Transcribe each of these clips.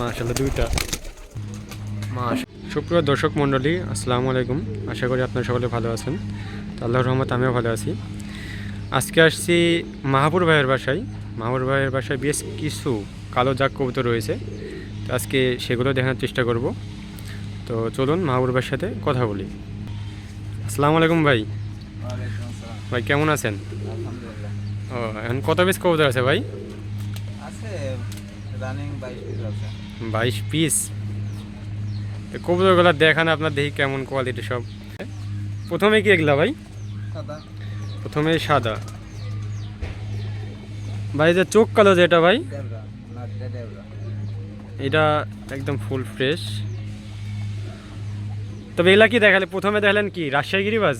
মাশাল্লাহ দুইটা। মাস সুপ্রিয় দর্শক মণ্ডলী আসসালামু আলাইকুম। আশা করি আপনারা সকলে ভালো আছেন। তো আল্লাহর রহমত আমিও ভালো আছি। আজকে আসছি মাহাপুর ভাইয়ের বাসায়। মাহাপুর ভাইয়ের বাসায় বেশ কিছু কালো জাগ কবুতর রয়েছে। তো আজকে সেগুলো দেখানোর চেষ্টা করব। তো চলুন মাহাপুর ভাইয়ের সাথে কথা বলি। আসসালামু আলাইকুম ভাই। ভাই কেমন আছেন? ও এখন কত বেশ কবুতর আছে ভাই? আছে রানিং বাইশ পিস আছে। পিস কবুতরগুলো দেখান আপনার দেখি কেমন কোয়ালিটি সব। প্রথমে কি এগুলা ভাই? সাদা। প্রথমে সাদা। ভাই যে চোখ কালো যেটা ভাই? এটা একদম ফুল ফ্রেশ তবে এগুলা কি দেখালে? প্রথমে দেখালেন কি? রাজশাহী গিরিবাজ?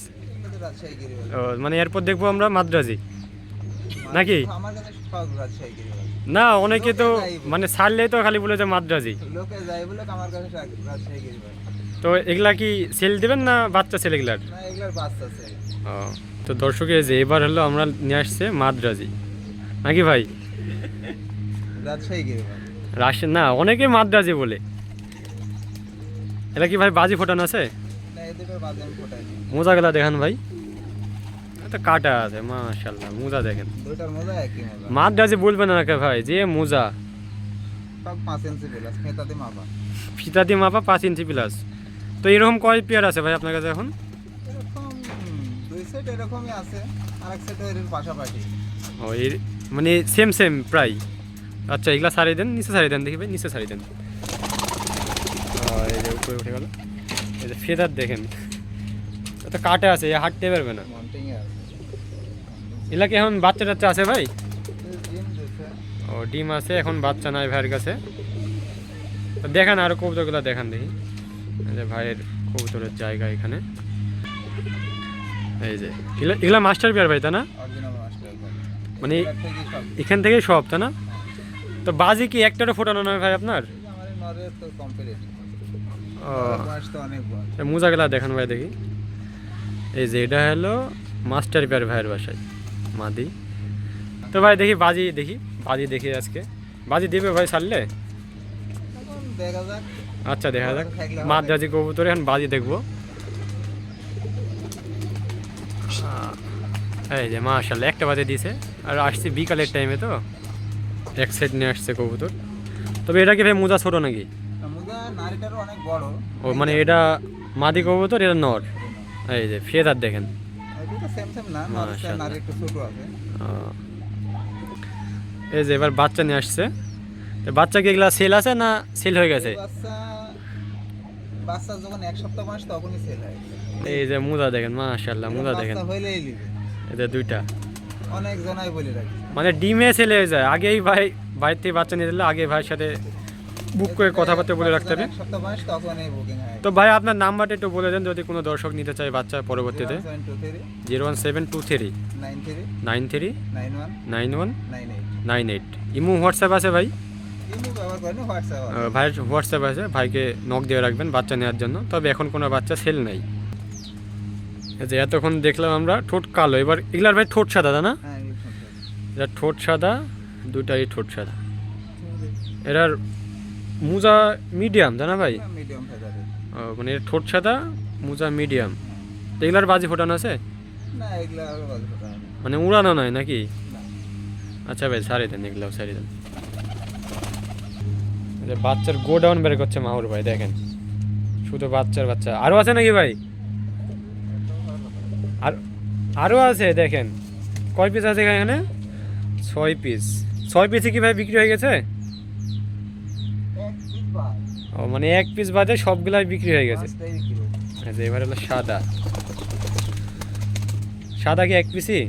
মানে এরপর দেখব আমরা মাদ্রাজি। নাকি? আমার কাছে না অনেকে তো। মানে ছাড়লেই তো খালি বলে যে মাদ্রাজি। লোকে যাই বলে আমার কাছে সব রাজশাহী গিরিবাজ তো এগুলা কি সেল দেবেন না বাচ্চা সেল এগুলার? তো দর্শকে যে এবার হলো আমরা নিয়ে আসছে মাদ্রাজি। নাকি ভাই? রাশি না অনেকে মাদ্রাজি বলে। এটা কি ভাই বাজি ফোটানো আছে? নি। মোজাগুলা দেখান ভাই। তো কাটা আছে মাশাল্লাহ মোজা দেখেন। দুইটার মজা একই মজা। মাদ্রাজি বলবে না কে ভাই যে মোজা। ফিতা দিয়ে মাপা। পাঁচ ইঞ্চি প্লাস তো এরকম কয় পেয়ার আছে ভাই আপনার কাছে এখন? দুই সেট এরকমই আছে আর সেট এর পাশাপাশি। ও এর মানে সেম সেম প্রায়। আচ্ছা এগুলা সারিয়ে দেন নিচে সারিয়ে দেন দেখি ভাই নিচে সারিয়ে দেন। এই যে উপরে উঠে গেল। এই যে ফেদার দেখেন। তো কাটে আছে হাঁটতে পারবে না। মন্টিং এ আছে এগুলা কি এখন বাচ্চা টাচ্চা আছে ভাই? ও ডিম আছে এখন বাচ্চা নাই ভাইয়ের কাছে। তো দেখান আরও কবুতরগুলো দেখান দেখি। যে ভাইয়ের কবুতরের জায়গা এখানে। এই যে এগুলা মাস্টার বিয়ার ভাই তা না? মানে এখান থেকেই সব তা না? তো বাজি কি একটারও ফোটানো নয় ভাই আপনার? মোজাগুলা দেখান ভাই দেখি। এই যে এটা হলো মাস্টার বিয়ার ভাইয়ের বাসায় মাদি। তো ভাই দেখি বাজি দেখি বাজি দেখি আজকে। বাজি দিবে ভাই ছাড়লে? যাক। আচ্ছা দেখা যাক। হবে। মাদ্রাজি কবুতরে এখন বাজি দেখব। এই যে মা মাশাল্লাহ একটা বাজে দিয়েছে আর আসছে বিকালের টাইমে তো। এক সাইড নিয়ে আসছে কবুতর। তবে এটা কি ভাই মোজা ছোট নাকি? ও মানে এটা মাদি কবুতর এটা নর? এই যে ফেদার দেখেন। এই মাশাআল্লাহ। যে এবার বাচ্চা নিয়ে আসছে। তো বাচ্চা কি এগুলা সেল আছে না সেল হয়ে গেছে? এই বাচ্চা বাচ্চা যখন এক সপ্তাহ বয়স তখনই সেল হয় এই যে মুদা দেখেন মাশাল্লাহ মুদা দেখেন। হইলেই দুইটা। অনেক জনাই বলে রাখি। মানে ডিমে ছেলে হয়ে যায়। আগেই ভাই বাইর থেকে বাচ্চা নিয়ে দিলে আগে ভাইয়ের সাথে বুক করে কথাবার্তা বলে রাখতে হবে। তো ভাই আপনার নাম্বারটা একটু বলে দেন যদি কোনো দর্শক নিতে চায় বাচ্চা পরবর্তীতে। Zero one seven two three nine three nine one nine eight imo WhatsApp আছে ভাই? ভাইয়ের হোয়াটসঅ্যাপ আছে ভাইকে নক দিয়ে রাখবেন বাচ্চা নেওয়ার জন্য। তবে এখন কোনো বাচ্চা সেল নাই। যে এতক্ষণ দেখলাম আমরা ঠোঁট কালো। এবার এগুলার ভাই ঠোঁট সাদা না? হ্যাঁ। এটা ঠোঁট সাদা। দুটাই ঠোঁট সাদা। এটার মুজা মিডিয়াম জানা ভাই? মিডিয়াম মানে ঠোঁট সাদা মুজা মিডিয়াম তো এগুলার বাজি ফোটানো আছে? না এগুলা। মানে উড়ানো নয় নাকি? আচ্ছা ভাই সারি দেন এগুলাও সারি দেন। বাচ্চার গো ডাউন বের করছে মাহুর ভাই দেখেন। শুধু বাচ্চার বাচ্চা। আরও আছে নাকি ভাই? আর আরও আছে দেখেন। কয় পিস আছে এখানে? ছয় পিস ছয় পিসে কি ভাই বিক্রি হয়ে গেছে? ও মানে এক পিস বাদে সবগুলাই বিক্রি হয়ে গেছে। আচ্ছা এবার হলো সাদা। সাদা কি এক পিসই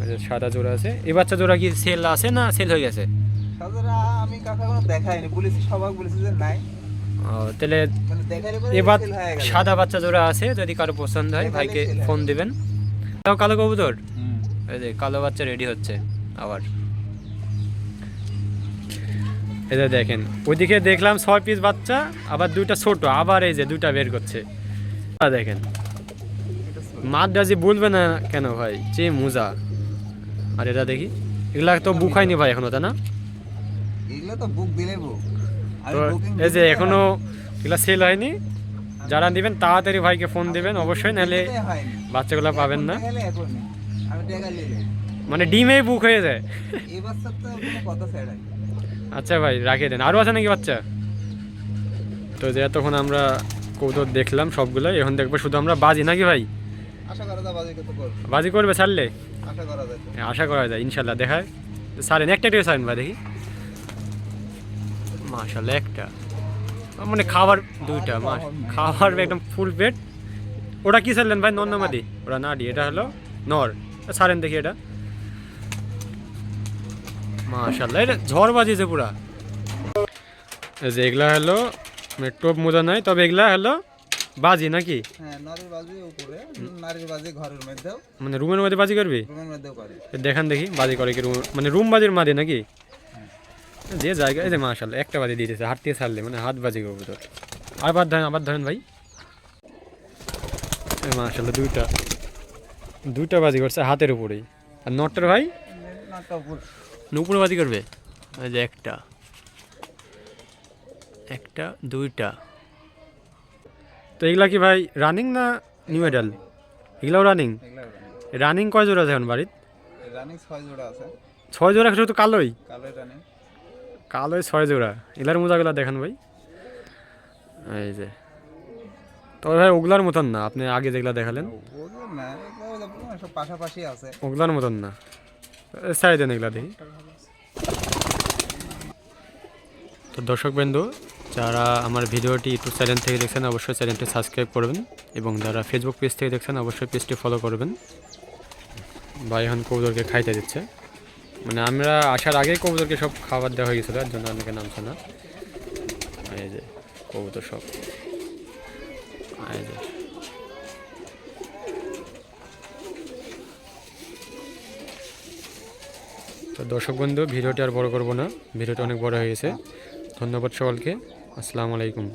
আচ্ছা সাদা জোড়া আছে। এই বাচ্চা জোড়া কি সেল আছে না সেল হয়ে গেছে? আমি কাকা কোনো দেখাইনি। পুলিশ সবাই বলেছে যে নাই। ও তাহলে মানে এবার সাদা বাচ্চা জোড়া আছে যদি কারও পছন্দ হয় ভাইকে ফোন দিবেন। তাও কালো কবুতর? হুম। এই যে কালো বাচ্চা রেডি হচ্ছে আবার। এই যে দেখেন ওইদিকে দেখলাম ছয় পিস বাচ্চা আবার দুইটা ছোট আবার এই যে দুইটা বের করছে। দেখেন। এটা। মাদ্রাজি বলবে না কেন ভাই? যে মোজা। আর এটা দেখি এগুলা তো বুক হয়নি ভাই এখনও তাই না? এই যে এখনও এগুলো সেল হয়নি। যারা দিবেন তাড়াতাড়ি ভাইকে ফোন দিবেন অবশ্যই নাহলে বাচ্চাগুলা পাবেন না। মানে ডিমেই বুক হয়ে যায়। এই তো কথা। আচ্ছা ভাই রাখিয়ে দেন। আরও আছে নাকি বাচ্চা? তো যে এতক্ষণ আমরা কৌতুক দেখলাম সবগুলো এখন দেখব শুধু আমরা বাজি নাকি ভাই? বাজি করবে ছাড়লে? আশা করা যায়। হ্যাঁ, আশা করা যায় ইনশাল্লাহ দেখায়। সারেন একটা একটা সারেন ভাই দেখি। মাশাল্লাহ একটা। মানে খাবার দুইটা মাস খাবার একদম ফুল পেট ওটা কি ছাড়লেন ভাই নর নামাদি ওটা নাডি এটা হলো নর। ছাড়েন দেখি এটা। মাশাল্লাহ এটা ঝড় বাজিয়েছে পুরা। যে এগুলা হলো টোপ মোজা নাই তবে এগুলা হলো বাজি নাকি? হ্যাঁ মানে রুমের মধ্যে বাজি করবি? দেখান দেখি বাজি করে কি রুম মানে রুম বাজির মাদি নাকি? যে জায়গা এই যে মাশাল্লাহ একটা বাজি দিতেছে হাত দিয়ে ছাড়লে মানে হাত বাজি করব তোর। আবার ধরেন আবার ধরেন ভাই। মাশাল্লাহ দুইটা দুইটা বাজি করছে হাতের উপরেই। আর নটটার ভাই? উপরে বাজি করবে? এই যে একটা। একটা দুইটা। তো এগুলা কি ভাই রানিং না নিউ মেডাল এগুলাও রানিং রানিং কয় জোড়া আছে এখন বাড়ির? রানিং ছয় জোড়া আছে। ছয় জোড়া শুধু কালোই? কালো রানিং কালোই ছয় জোড়া। এগুলার মোজাগুলা দেখান ভাই। এই যে। তবে ভাই ওগুলার মতন না আপনি আগে যেগুলা দেখালেন। ওগুলো না এগুলো পাশাপাশি আছে। ওগুলার মতন না। সাইড দেন এগুলা দেখি তো যারা আমার ভিডিওটি ইউটিউব চ্যানেল থেকে দেখছেন, অবশ্যই চ্যানেলটি সাবস্ক্রাইব করবেন এবং যারা ফেসবুক পেজ থেকে দেখছেন, অবশ্যই পেজটি ফলো করবেন। ভাই এখন কবুতরকে খাইতে দিচ্ছে। মানে আমরা আসার আগেই কবুতরকে সব খাবার দেওয়া হয়ে গেছিল, এর জন্য অনেকে নামছে না। এই যে কবুতর সব। এই যে। দর্শক বন্ধু, ভিডিওটি আর বড় করব না। ভিডিওটি অনেক বড় হয়েছে ধন্যবাদ সকলকে। আসসালামু আলাইকুম।